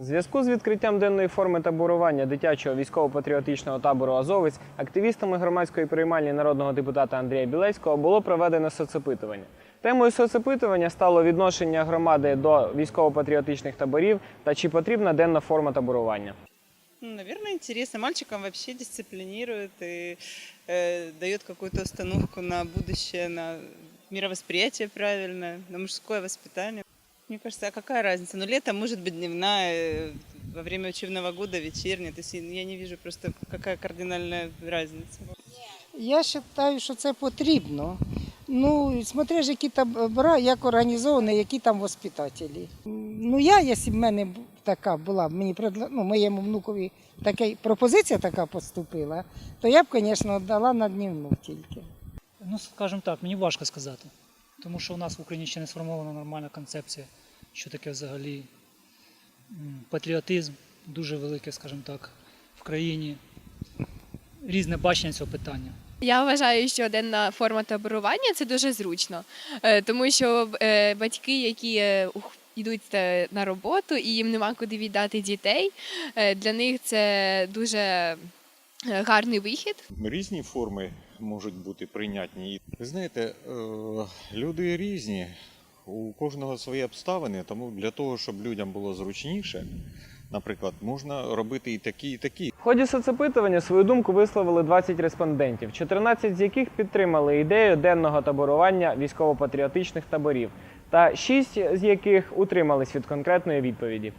У зв'язку з відкриттям денної форми таборування дитячого військово-патріотичного табору Азовець активістами громадської приймальні народного депутата Андрія Білецького було проведено соцопитування. Темою соцопитування стало відношення громади до військово-патріотичних таборів та чи потрібна денна форма таборування. Ну, наверное, интересно. Мальчикам вообще дисциплинирует и э, дает какую-то установку на будущее, на мировосприятие правильное, на мужское воспитание. Мне кажется, а какая разница? Ну, лето может быть дневная, э, во время учебного года вечерняя. То есть я не вижу просто, какая кардинальная разница. Я вважаю, що це потрібно. Ну, смотри, ж, які табора, як організовані, які там воспитателі. Ну, я, якщо б в мене така була, мені ну, моєму внукові така пропозиція така поступила, то я б, звісно, дала на днівну тільки. Ну, скажімо так, мені важко сказати. Тому що у нас в Україні ще не сформована нормальна концепція, що таке взагалі патріотизм, дуже велике, скажімо так, в країні. Різне бачення цього питання. Я вважаю, що денна форма таборування це дуже зручно, е, тому що е, батьки, які е, йдуть на роботу і їм нема куди віддати дітей, для них це дуже гарний вихід. Різні форми можуть бути прийнятні. Ви знаєте, люди різні, у кожного свої обставини, тому для того, щоб людям було зручніше, наприклад, можна робити і такі, і такі. В ході соцопитування свою думку висловили 20 респондентів, 14 з яких підтримали ідею денного таборування військово-патріотичних таборів, та 6 з яких утримались від конкретної відповіді.